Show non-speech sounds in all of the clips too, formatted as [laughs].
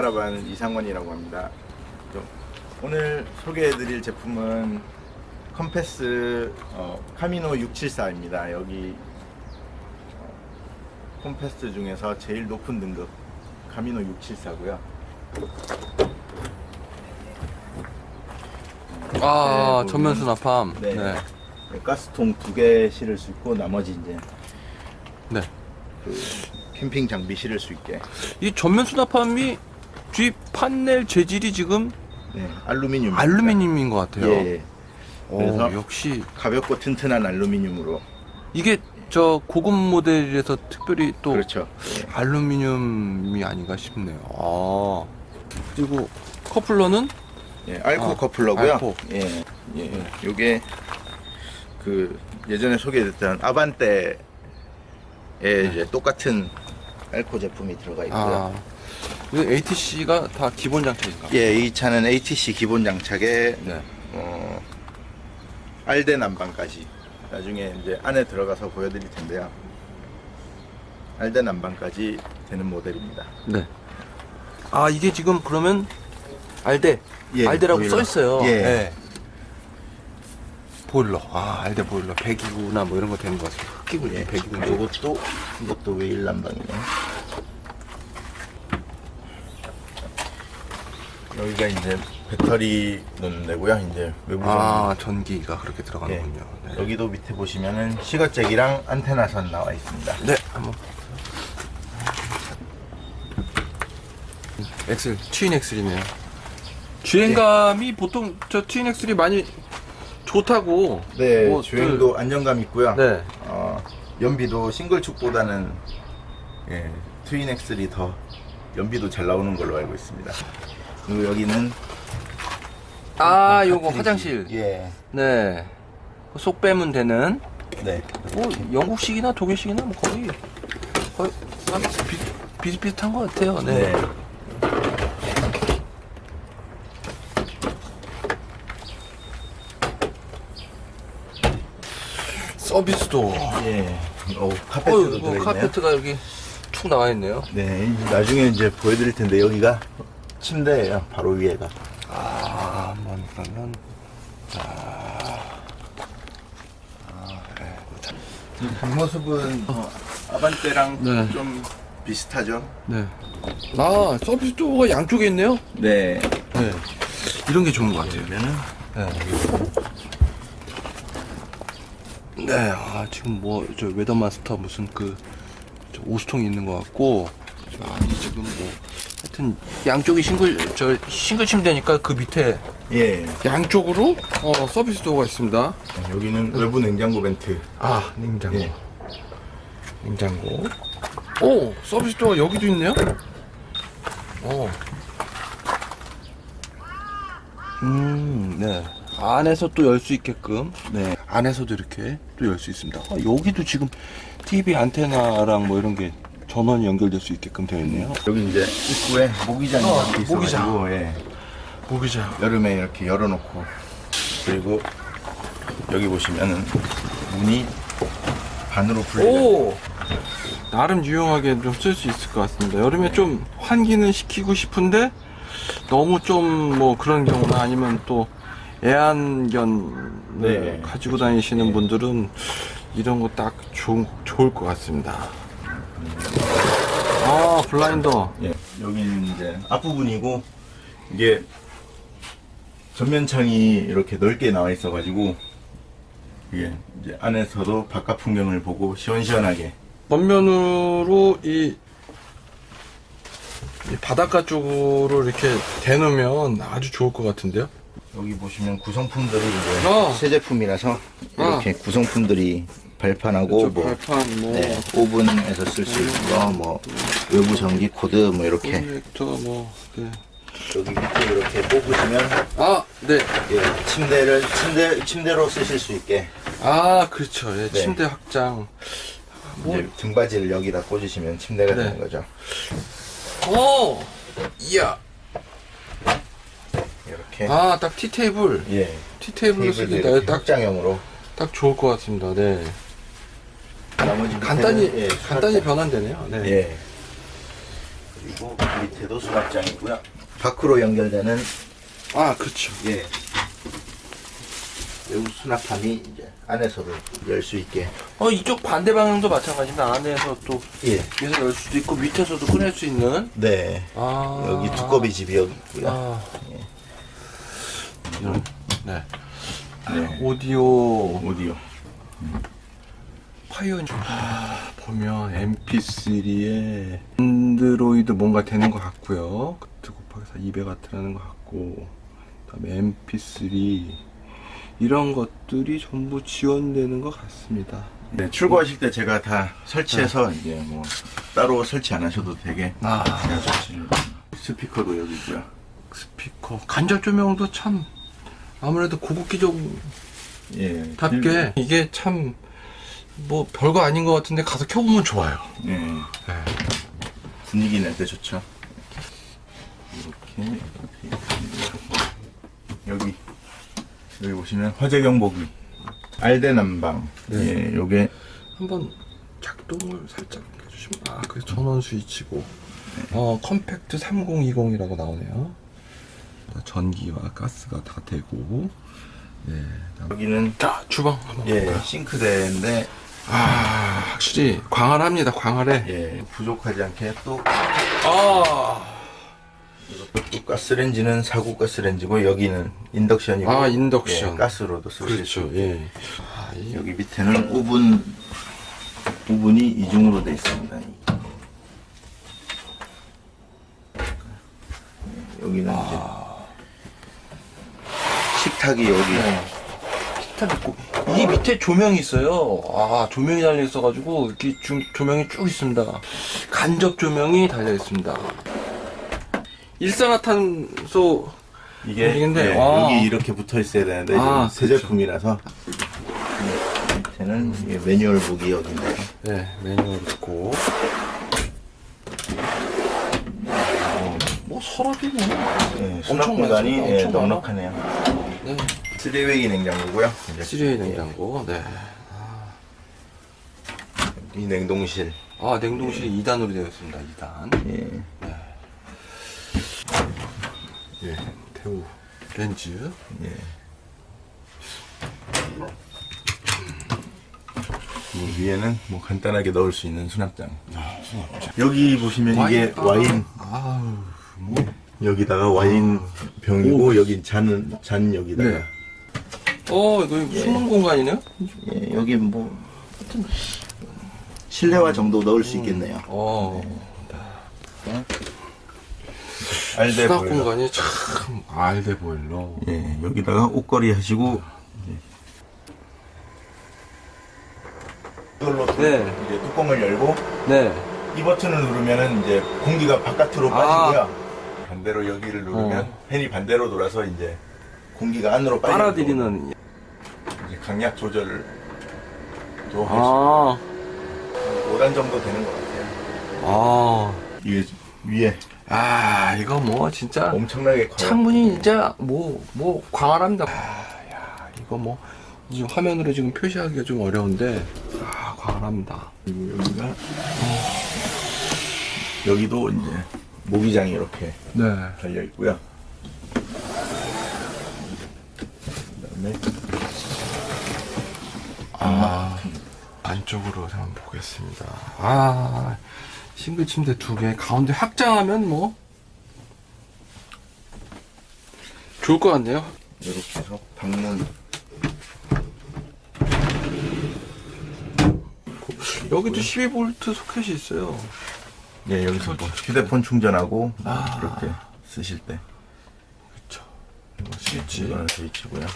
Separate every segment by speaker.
Speaker 1: 비카라반 이상원이라고 합니다. 좀 오늘 소개해드릴 제품은 컴패스 어, 카미노 674입니다. 여기 어, 컴패스 중에서 제일 높은 등급 카미노 674고요.
Speaker 2: 아,
Speaker 1: 네,
Speaker 2: 전면 수납함.
Speaker 1: 네.
Speaker 2: 네.
Speaker 1: 가스통 두 개 실을 수 있고 나머지 이제
Speaker 2: 네.
Speaker 1: 그 캠핑 장비 실을 수 있게
Speaker 2: 이 전면 수납함이 뒤 판넬 재질이 지금
Speaker 1: 네, 알루미늄
Speaker 2: 알루미늄인 것 같아요.
Speaker 1: 예, 예.
Speaker 2: 오,
Speaker 1: 그래서-
Speaker 2: 역시
Speaker 1: 가볍고 튼튼한 알루미늄으로
Speaker 2: 이게 저 고급 모델에서 특별히 또
Speaker 1: 그렇죠. 예.
Speaker 2: 알루미늄이 아닌가 싶네요. 아. 그리고 커플러는
Speaker 1: 예, 알코
Speaker 2: 아,
Speaker 1: 커플러고요.
Speaker 2: 알코.
Speaker 1: 예, 예, 요게 그 예전에 소개했던 아반떼에 이제 똑같은 알코 제품이 들어가 있고요.
Speaker 2: 아. 이거 ATC가 다 기본 장착인가?
Speaker 1: 예, 이 차는 ATC 기본 장착에
Speaker 2: 네.
Speaker 1: 어, 알대 난방까지 나중에 이제 안에 들어가서 보여드릴 텐데요. 알대 난방까지 되는 모델입니다.
Speaker 2: 네. 아, 이게 지금 그러면 알데
Speaker 1: 예, 보일러.
Speaker 2: 써 있어요.
Speaker 1: 예.
Speaker 2: 네. 보일러. 아, 알데 보일러. 배기구나 뭐 이런 거 되는 것 같습니다. 흑기구,
Speaker 1: 예,
Speaker 2: 배기구.
Speaker 1: 이것도 이것도 웨일 난방이네. 여기가 이제 배터리 넣는 데고요. 이제 외부
Speaker 2: 아, 전기가 그렇게 들어가는군요.
Speaker 1: 예.
Speaker 2: 네.
Speaker 1: 여기도 밑에 보시면은 시거잭이랑 안테나선 나와 있습니다.
Speaker 2: 네, 한번. 엑셀, 트윈 엑셀이네요. 주행감이 보통 저 트윈 엑셀이 많이 좋다고.
Speaker 1: 네,
Speaker 2: 뭐,
Speaker 1: 주행도 안정감 있고요.
Speaker 2: 그, 네.
Speaker 1: 어, 연비도 싱글축보다는 예, 트윈 엑셀이 더 연비도 잘 나오는 걸로 알고 있습니다. 그리고 여기는
Speaker 2: 아, 요거
Speaker 1: 카트리지.
Speaker 2: 화장실.
Speaker 1: 예,
Speaker 2: 네. 쏙 빼면 되는.
Speaker 1: 네,
Speaker 2: 뭐 영국식이나 독일식이나 뭐 거의 거의 비슷비슷한 것 같아요. 네.
Speaker 1: 네.
Speaker 2: 서비스도.
Speaker 1: 예. 어,
Speaker 2: 어,
Speaker 1: 카페트도
Speaker 2: 뭐
Speaker 1: 들어있네요.
Speaker 2: 카페트가 여기 툭 나와 있네요.
Speaker 1: 네, 나중에 이제 보여드릴 텐데 여기가 침대예요. 바로 위에가.
Speaker 2: 아, 한번 그러면
Speaker 1: 뒷모습은 어, 아반떼랑
Speaker 2: 네.
Speaker 1: 좀 비슷하죠.
Speaker 2: 네. 아, 서비스 도어가 양쪽에 있네요.
Speaker 1: 네.
Speaker 2: 네. 이런 게 좋은 것 같아요.
Speaker 1: 그러면은
Speaker 2: 네. 네. 아, 지금 뭐 저 웨더마스터 무슨 그저 오수통이 있는 것 같고 아, 이 지금 뭐 하여튼 양쪽이 싱글 저 싱글 침대니까 그 밑에
Speaker 1: 예.
Speaker 2: 양쪽으로 어, 서비스 도어가 있습니다.
Speaker 1: 여기는 외부 냉장고 벤트.
Speaker 2: 아, 냉장고.
Speaker 1: 예.
Speaker 2: 냉장고. 오, 서비스 도어가 여기도 있네요. 오. 음, 네. 안에서 또 열 수 있게끔.
Speaker 1: 네.
Speaker 2: 안에서도 이렇게 또 열 수 있습니다. 아, 여기도 지금 TV 안테나랑 뭐 이런 게 전원이 연결될 수 있게끔 되어 있네요.
Speaker 1: 여기 이제 입구에 모기장이
Speaker 2: 어,
Speaker 1: 이렇게 있어가지고
Speaker 2: 모기장.
Speaker 1: 예.
Speaker 2: 모기장.
Speaker 1: 여름에 이렇게 열어놓고 그리고 여기 보시면은 문이 반으로.
Speaker 2: 오! 나름 유용하게 좀 쓸 수 있을 것 같습니다. 여름에 좀 환기는 시키고 싶은데 너무 좀 뭐 그런 경우나 아니면 또 애완견
Speaker 1: 네.
Speaker 2: 가지고 다니시는 분들은 이런 거딱 좋은, 좋을 것 같습니다. 아, 블라인더.
Speaker 1: 예. 여기는 이제 앞부분이고 이게 전면창이 이렇게 넓게 나와 있어가지고 이게 이제 안에서도 바깥 풍경을 보고 시원시원하게
Speaker 2: 전면으로 이, 이 바닷가 쪽으로 이렇게 대놓으면 아주 좋을 것 같은데요?
Speaker 1: 여기 보시면 구성품들이 이제
Speaker 2: 아.
Speaker 1: 새 제품이라서 이렇게 구성품들이 발판하고 저뭐
Speaker 2: 발판, 뭐,
Speaker 1: 네, 오븐에서 쓸 수 있는 거, 뭐 외부 전기 코드 뭐 이렇게
Speaker 2: 프로젝터, 뭐, 네.
Speaker 1: 여기 밑에 이렇게 뽑으시면
Speaker 2: 아, 네.
Speaker 1: 예, 침대를 침대 침대로 쓰실 수 있게
Speaker 2: 아, 그렇죠. 예,
Speaker 1: 네.
Speaker 2: 침대 확장. 뭐,
Speaker 1: 이제 등받이를 여기다 꽂으시면 침대가
Speaker 2: 네.
Speaker 1: 되는 거죠.
Speaker 2: 오! 이야.
Speaker 1: 이렇게
Speaker 2: 아, 딱 티 테이블.
Speaker 1: 예
Speaker 2: 티 테이블로
Speaker 1: 테이블도
Speaker 2: 쓰기가
Speaker 1: 이렇게
Speaker 2: 딱,
Speaker 1: 확장형으로
Speaker 2: 딱 좋을 것 같습니다. 네.
Speaker 1: 나머지 밑에는,
Speaker 2: 간단히,
Speaker 1: 예,
Speaker 2: 간단히
Speaker 1: 수납장.
Speaker 2: 변환되네요. 네.
Speaker 1: 예 그리고 밑에도 수납장이고요. 밖으로 연결되는
Speaker 2: 아, 그렇죠.
Speaker 1: 예. 여기 수납함이 이제 안에서도 열 수 있게.
Speaker 2: 어, 이쪽 반대 방향도 마찬가지입니다. 안에서 또
Speaker 1: 예.
Speaker 2: 위에서 열 수도 있고 밑에서도 꺼낼 수 있는.
Speaker 1: 네.
Speaker 2: 아.
Speaker 1: 여기 두꺼비 집이 여기 있고요.
Speaker 2: 아. 이런, 네.
Speaker 1: 네.
Speaker 2: 오디오
Speaker 1: 오디오.
Speaker 2: 파이어 아, 보면 MP3에 안드로이드 뭔가 되는 것 같고요. 그 곱하기 4 200W 하는 것 같고 그 다음에 MP3 이런 것들이 전부 지원되는 것 같습니다.
Speaker 1: 네, 출고하실 때 제가 다 설치해서 이제 뭐 따로 설치 안 하셔도 되게
Speaker 2: 아
Speaker 1: 제가 설치를. 스피커도 여기 있고요.
Speaker 2: 스피커 간접 조명도 참 아무래도 고급기종답게
Speaker 1: 예.
Speaker 2: 이게 참 뭐 별거 아닌 것 같은데 가서 켜보면 좋아요.
Speaker 1: 예.
Speaker 2: 네.
Speaker 1: 분위기 낼 때 좋죠. 이렇게 여기 여기 보시면 화재 경보기 알대 난방.
Speaker 2: 네.
Speaker 1: 예, 요게
Speaker 2: 한번 작동을 살짝 해주시면 아 그게 전원 스위치고 어 컴팩트 3020이라고 나오네요 전기와 가스가 다 되고 네
Speaker 1: 여기는
Speaker 2: 자 주방 한번
Speaker 1: 예
Speaker 2: 볼까요?
Speaker 1: 싱크대인데.
Speaker 2: 아 확실히 광활합니다 광활해.
Speaker 1: 예 부족하지 않게 또.
Speaker 2: 아,
Speaker 1: 이것도 가스렌지는 사구 가스렌지고 여기는 인덕션이고.
Speaker 2: 아, 인덕션.
Speaker 1: 예, 가스로도 쓰실 수
Speaker 2: 그렇죠 예. 아, 이-
Speaker 1: 여기 밑에는 오븐 오븐이 이중으로 되어 있습니다. 여기는
Speaker 2: 아.
Speaker 1: 이제 식탁이 여기
Speaker 2: 식탁 있고 이 밑에 조명이 있어요 아 조명이 달려 있어가지고 이렇게 중, 조명이 쭉 있습니다 간접 조명이 달려 있습니다 일산화탄소
Speaker 1: 이게 예,
Speaker 2: 와.
Speaker 1: 여기 이렇게 붙어 있어야 되는데
Speaker 2: 아,
Speaker 1: 지금 새
Speaker 2: 그렇죠.
Speaker 1: 제품이라서 밑에는 이게 매뉴얼 북이 여기 있네요.
Speaker 2: 네 매뉴얼 있고 뭐 서랍이 뭐
Speaker 1: 예, 수납
Speaker 2: 엄청
Speaker 1: 공간이. 예,
Speaker 2: 엄청 많아.
Speaker 1: 넉넉하네요.
Speaker 2: 네.
Speaker 1: 3웨이 냉장고고요. 이제
Speaker 2: 3웨이 냉장고 네.
Speaker 1: 이 냉동실.
Speaker 2: 아 냉동실이 2단으로 되어 있습니다 2단
Speaker 1: 예.
Speaker 2: 예 태우 렌즈
Speaker 1: 예. 뭐 위에는 뭐 간단하게 넣을 수 있는 수납장. 여기 보시면 이게 와인
Speaker 2: 아우 뭐
Speaker 1: 여기다가 와인 병이고 여기 잔은 잔 여기다가
Speaker 2: 네. 어, 이거 숨은 공간이네요?
Speaker 1: 예, 여기 뭐 실내화 정도 넣을 수 있겠네요.
Speaker 2: 어.
Speaker 1: 알대
Speaker 2: 수납
Speaker 1: 보일러.
Speaker 2: 공간이 참 알대 보일러.
Speaker 1: 예, 여기다가 옷걸이 하시고 이걸로
Speaker 2: 네.
Speaker 1: 이제 뚜껑을 열고
Speaker 2: 네.
Speaker 1: 이 버튼을 누르면은 이제 공기가 바깥으로
Speaker 2: 아.
Speaker 1: 빠지고요. 반대로 여기를 누르면
Speaker 2: 어.
Speaker 1: 팬이 반대로 돌아서 이제 공기가 안으로
Speaker 2: 빨아들이는.
Speaker 1: 이제 강약 조절을 또 할수
Speaker 2: 아.
Speaker 1: 5단 정도 되는 것 같아요.
Speaker 2: 아.
Speaker 1: 이게 위에
Speaker 2: 아, 이거 뭐 진짜
Speaker 1: 엄청나게 커요.
Speaker 2: 창문이 진짜 뭐, 뭐 광활합니다. 아, 야, 이거 뭐 지금 화면으로 지금 표시하기가 좀 어려운데 아, 광활합니다.
Speaker 1: 여기가 여기도 이제 모기장이 이렇게
Speaker 2: 네.
Speaker 1: 달려 있고요. 그다음에
Speaker 2: 아, 안쪽으로 한번 보겠습니다. 아, 싱글 침대 두 개, 가운데 확장하면 뭐, 좋을 것 같네요.
Speaker 1: 이렇게 해서 방문
Speaker 2: 여기도 12V 소켓이 있어요.
Speaker 1: 네 여기서 뭐 휴대폰 충전하고
Speaker 2: 아.
Speaker 1: 이렇게 쓰실 때
Speaker 2: 그쵸. 이거 스위치.
Speaker 1: 이거는 스위치고요.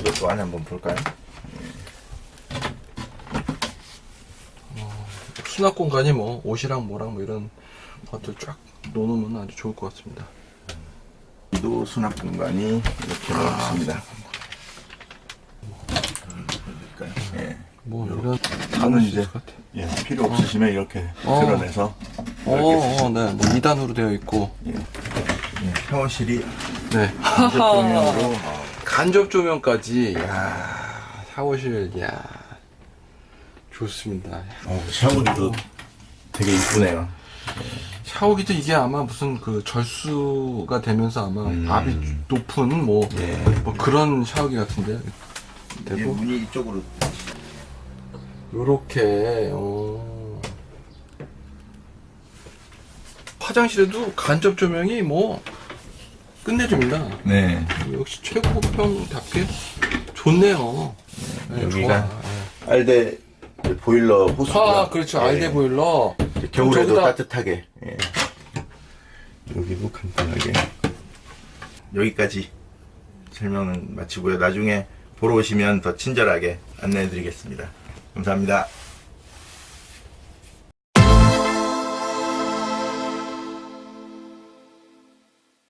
Speaker 1: 이것도 안에 한번 볼까요?
Speaker 2: 수납 공간이 뭐, 옷이랑 뭐랑 뭐 이런 것들 쫙 놓으면 아주 좋을 것 같습니다.
Speaker 1: 도 수납 공간이 이렇게 나왔습니다. 예.
Speaker 2: 뭐, 이런, 수
Speaker 1: 이제. 예, 필요 없으시면 이렇게
Speaker 2: 어.
Speaker 1: 드러내서
Speaker 2: 어, 어, 네. 뭐 2단으로 되어 있고,
Speaker 1: 예, 샤워실이
Speaker 2: 네.
Speaker 1: 조명으로 [laughs]
Speaker 2: 간접 조명까지, 야 샤워실, 야 좋습니다.
Speaker 1: 어, 샤워기도 되게 이쁘네요.
Speaker 2: 샤워기도 이게 아마 무슨 그 절수가 되면서 아마
Speaker 1: 음.
Speaker 2: 압이 높은 뭐,
Speaker 1: 예.
Speaker 2: 뭐 그런 샤워기 같은데.
Speaker 1: 이제
Speaker 2: 되고
Speaker 1: 문이 이쪽으로
Speaker 2: 요렇게 어. 화장실에도 간접 조명이 뭐 끝내줍니다.
Speaker 1: 네
Speaker 2: 역시 최고평답게 좋네요. 네,
Speaker 1: 여기가
Speaker 2: 좋아. 네.
Speaker 1: 알데 보일러 호수가
Speaker 2: 아, 그렇죠.
Speaker 1: 예.
Speaker 2: 알데 보일러.
Speaker 1: 겨울에도
Speaker 2: 저기다-
Speaker 1: 따뜻하게 예. 여기도 간단하게 여기까지 설명은 마치고요 나중에 보러 오시면 더 친절하게 안내해 드리겠습니다 감사합니다